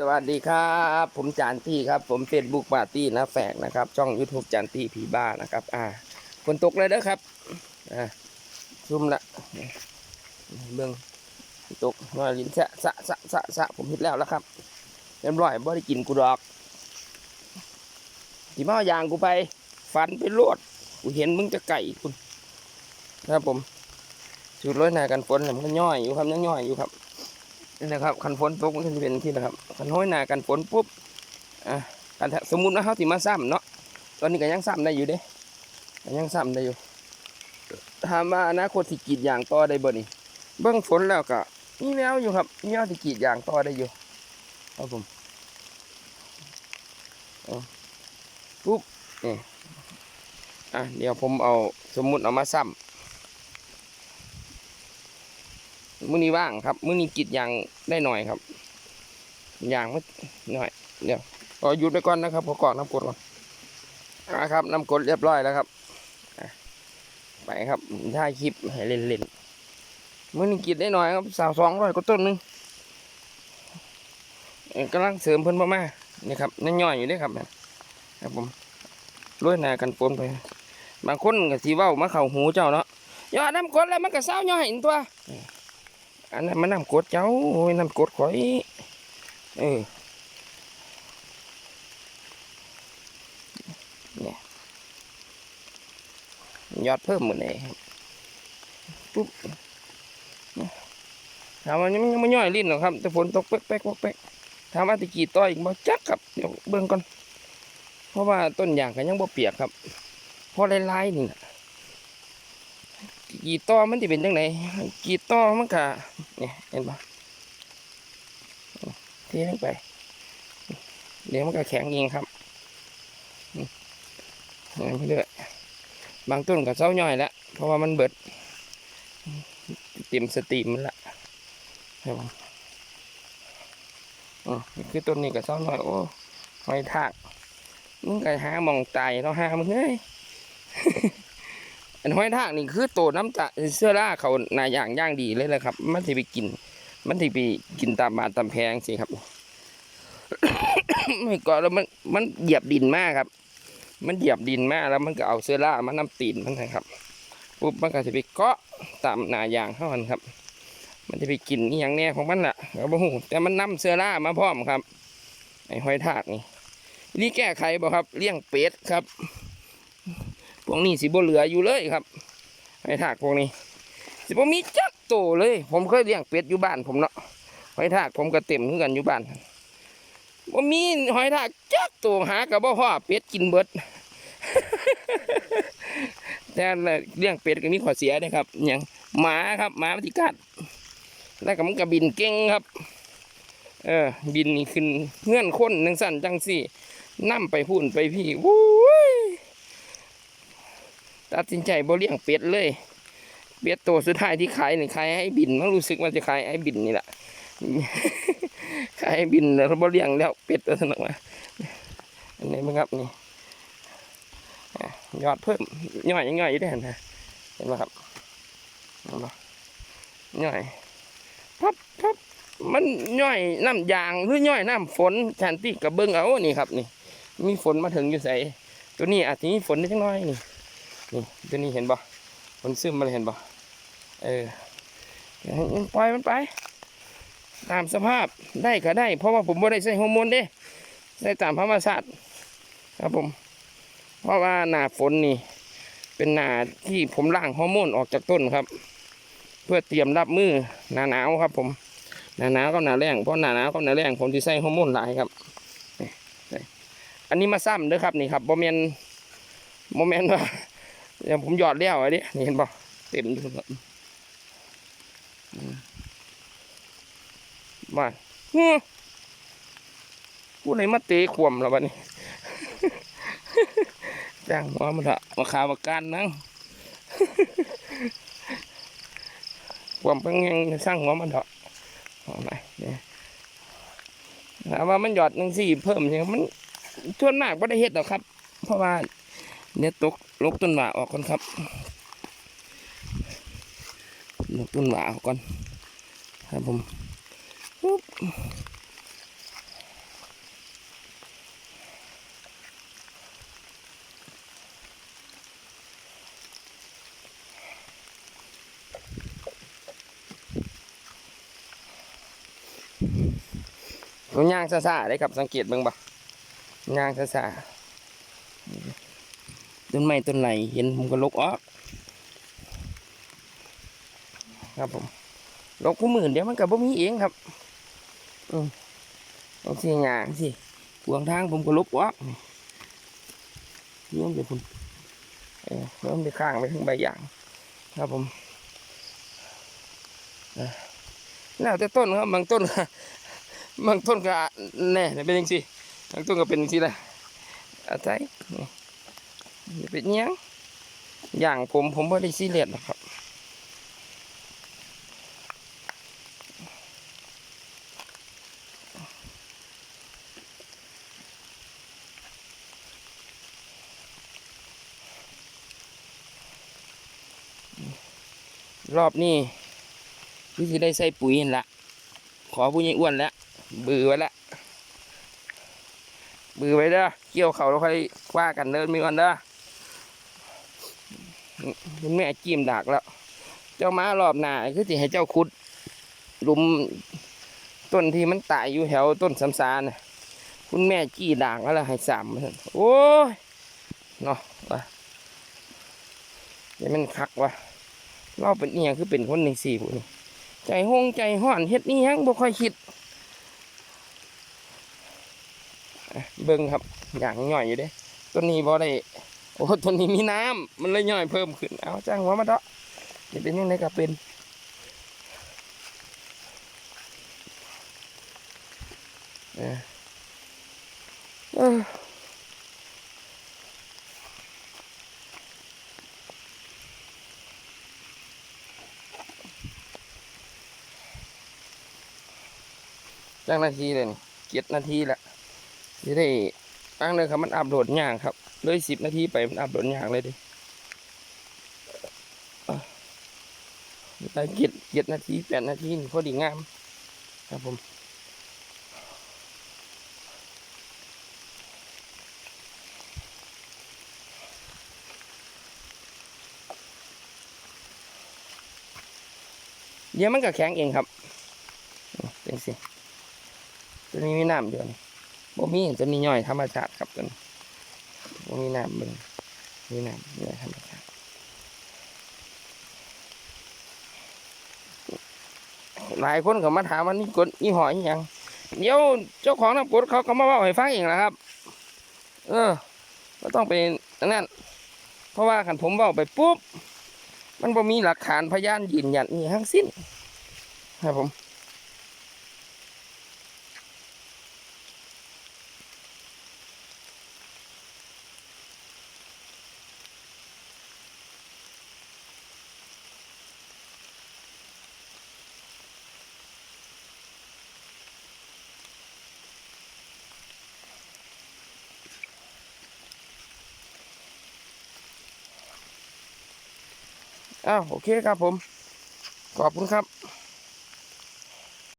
สวัสดีครับ ผมจานตี้ครับ ผมเฟซบุ๊กปาร์ตี้นะแฝกนะครับ ช่อง YouTube จานตี้ผีบ้านะครับ อ่าฝนตกเลยเด้อครับอ่าซุ่มละเบื้องตกนอยลิ้นสะสะสะสะสะผมพิดแล้วแล้วครับเรียบร้อยบ่ได้กินกูดอกทีมาอยางกูไป ฟันไปโลดกูเห็นมึงจะไก่คุณนะครับผมสูดร้อยหนากันฝนมันก็ย่อยอยู่ครับยังย่อยอยู่ครับ นี่นะครับคันฝนตกมันจะเป็นที่นะครับคันห้อยหนากันฝนปุ๊บอะกันสมมุติว่าเขาสิมาซ้ำเนาะตอนนี้ก็ยังซ้ำได้อยู่เด้ก็ยังซ้ำได้อยู่ถามว่าอนาคตสิกีดอย่างต่อได้บ่นี่เบื้องฝนแล้วก็มีแววอยู่ครับมีแววสิกีดอย่างต่อได้อยู่ครับผมปุ๊บนี่อะเดี๋ยวผมเอาสมมุติเอามาซ้ำ มื้อนี้ว่างครับ มื้อนี้กรีดยางได้หน่อยครับยางไม่หน่อย เดี๋ยวขอหยุดไปก่อนนะครับขอกรอกน้ำกดก่อนนะครับน้ำกดเรียบร้อยแล้วครับไปครับถ่ายคลิปให้เล่นๆมื้อนี้กรีดได้หน่อยครับสาวสองร้อยก็ต้นหนึงเอ่อกำลังเสริมเพิ่นมามานี่ครับนั่นย่อยอยู่ด้ครับครับผมรวยหนากันปนไป บางคนก็สีเว้ามาเข้าหูเจ้าเนาะยอดน้ำกดแล้วมันก็เศร้าย่อยอีกตัว อันนั้นมันน้ำกดเจ้าโอ้ยน้ำกดข่อยเออเนี่ยยอดเพิ่มหมดเลยปุ๊บถามว่ายังยังไม่ย่อยลิ้นหรอกครับ แต่ฝนตกเป๊กเป๊กเป๊กถามว่าตะกี้ต่ออีกบ่จักครับเดี๋ยวเบิ่งก่อนเพราะว่าต้นยางก็ยังบ่เปียกครับเพราะลายๆนี่นะกี่ต่อมันจะเป็นจังไงกี่ต่อมันก็ เนี่ยเห็นปะเทลงไป เดี๋ยวมันก็แข็งเองครับเห็นไปเรื่อยบางต้นก็เศร้าย่อยแล้วเพราะว่ามันเบิดเต็มสตรีมมันละเห็นปะอืมนี่คือต้นนี้ก็เศร้าย่อยโอ้หอยทากมึงก็หามองตายเราหามึงเฮ้ย อันห้อยทากนี่คือโตน้ำจะเสื้อล่าเขาหนาอย่างย่างดีเลยแหละครับ มันจะไปกิน มันจะไปกินตามบานตามแพงสิครับไม่ก่อนแล้วมันมันเหยียบดินมากครับ มันเหยียบดินมากแล้วมันก็เอาเสื้อล่ามันน้ำตีนมันนะครับปุ๊บมันก็จะไปเกาะตามหนาอย่างเข้ามันครับ มันจะไปกินอย่างแน่ของมันแหละเราบ่ฮู้แต่มันนํเสื้อล่ามาพร้อมครับไอ้ห้อยทากนี่นี่แก้ไขบ่ครับเลี้ยงเป็ดครับ พวกนี้สิบ่เหลืออยู่เลยครับหอยทากพวกนี้ สิบ่มีจักโตเลย ผมเคยเลี้ยงเป็ดอยู่บ้านผมเนาะหอยทากผมก็เต็มคือกันอยู่บ้านบ่มีหอยทากจักโตหากับบ่พ่อเป็ดกินเบิดแต่เลี้ยงเป็ดก็มีข้อเสียนะครับอย่างหมาครับหมามันสิกัดแล้วก็มันก็บินเก่งครับ เออ บินขึ้นเงื่อนค้นนังสั่นจังสี่นั่มไปพูนไปพี่วู้ย ตัดสินใจบ่เลี้ยงเป็ดเลยเป็ดตัวสุดท้ายที่ขายนี่ขายให้บินมันรู้สึกว่าจะขายให้บินนี่แหละขายให้บินแล้วบ่เลี้ยงแล้วเป็ดตัวสนุกมาอันนี้มั้งครับนี่ยอดเพิ่มย่อยยังย่อยอยู่ด้วยนะเห็นไหมครับเห็นไหมย่อยพับพับมันย่อยน้ำยางหรือย่อยน้ำฝนชันที่กระเบื้องเอานี่ครับนี่ มีฝนมาถึงอยู่ใส่ตัวนี้อาจจะมีฝนได้จังน้อยนี่ นี่ตัวนี้เห็นบ่มันซึมมาเลยเห็นบ่เออปล่อยมันไป ตามสภาพได้ก็ได้ เพราะว่าผมไม่ได้ใส่ฮอร์โมนเด้ได้ตามธรรมชาติครับผม เพราะว่าหนาฝนนี่ เป็นหนาที่ผมล้างฮอร์โมนออกจากต้นครับ เพื่อเตรียมรับมือหนาหนาวครับ ผมหนาหนาวกับหนาแรงเพราะหนาหนาวกับหนาแรงผมที่ใส่ฮอร์โมนหลายครับอันนี้มาซ้ำเด้อครับนี่ครับโมเมนโมเมนว่า เดี๋ยวผมหยอดแล้วไอ้ดินี่เห็นป่ะเต็มอยู่ครับอืมาฮึกูเลยมาเตะขวมแล้วบัดนี้จ้างหัวมันเถอะมาขาวประกันนั่งขวมเป็นยังสร้างหัวมันเถอะเอาไหนเนี่ยถามว่ามันหยอดหนึ่งสี่เพิ่มยังมันทวนมากไม่ได้เฮ็ดหรอกครับ เพราะว่า เนี่ยตกลกต้นหมาออกก่อนครับลกต้นหมาออกก่อนครับผมปุ๊บย่างซาซาได้ครับสังเกตบ้างบ่ย่างซาซา ต้นไม้ต้นไหนเห็นผมก็ลกออก ครับผมลกผู้หมื่นเดี๋ยวมันก็บ่มีเองครับอืมต้อเสียงานสิขวางทางผมก็ลบออกนี่ย้มเดี๋ยวผมเออโย้มไปข้างไปถึงใบยาง ครับผมอ่อแล้วแต่ต้นครับบางต้นบางต้นก็แน่เป็นยังสิบางต้นก็เป็นยังสิแหละอาศัย อย่าเป็นยังอย่างผมผมไม่ได้ซีเรียสหรอกครับรอบนี้พี่สิได้ใส่ปุ๋ยนั่นละ ขอผู้ใหญ่อ้วนแล้ว บือไว้ละ บือไว้เด้อ เกี่ยวเขาแล้วค่อยว่ากันเดินมีกันเด้อ คุณแม่จิ้มดากแล้ว เจ้ามารอบหน้าคือสิให้เจ้าขุดหลุมต้นที่มันตายอยู่แถวต้นสำสาน่ะคุณแม่จี้ดากแล้วให้สามโอ้ยเนาะว่ะยังมันคักวะเราเป็นเอียงคือเป็นคนหนึ่งสี่ผู้นี่ใจห้องใจห้อนเฮ็ดนี่ยังบ่ค่อยคิดเบิ่งครับอย่างย่อยอยู่เด้ต้นนี้บ่ได้ โอ้ต้นนี้มีน้ำมันเลยย่อยเพิ่มขึ้น เอาจ้างหัวมาเถอะจะเป็นยังไงก็เป็นเออเออจ้างนาทีเลยนี่เจ็ดนาทีแหละจะได้ตั้งเลยครับมันอัพโหลดย่ากครับ เลยสิบนาทีไปมันอัพโหลดยากเลยดิอะได้เจ็ดเจ็ดนาทีแปดนาทีพอดีงาม ครับผมเดี๋ยวมันก็แข็งเองครับเป็นสิตัวนี้มีน้ำเดียวนี่บ่มีตัวนี้ย่อยธรรมชาติครับตัวนี้ มีน้ำบิ่งมีน้ำย่อยธรรมชาติหลายคนก็มาถามว่านี่กดนี่หอยอยังเดี๋ยวเจ้าของน้ำกดเขาก็มาเว่าให้ฟังเองแหละครับ เออ ก็ต้องเป็นนนั้นเพราะว่าขันผมเว่าไปปุ๊บ มันบ่มีหลักฐานพยานยืนยันนี่ทั้งสิ้นครับผม อ้าวโอเคครับผม ขอบคุณครับ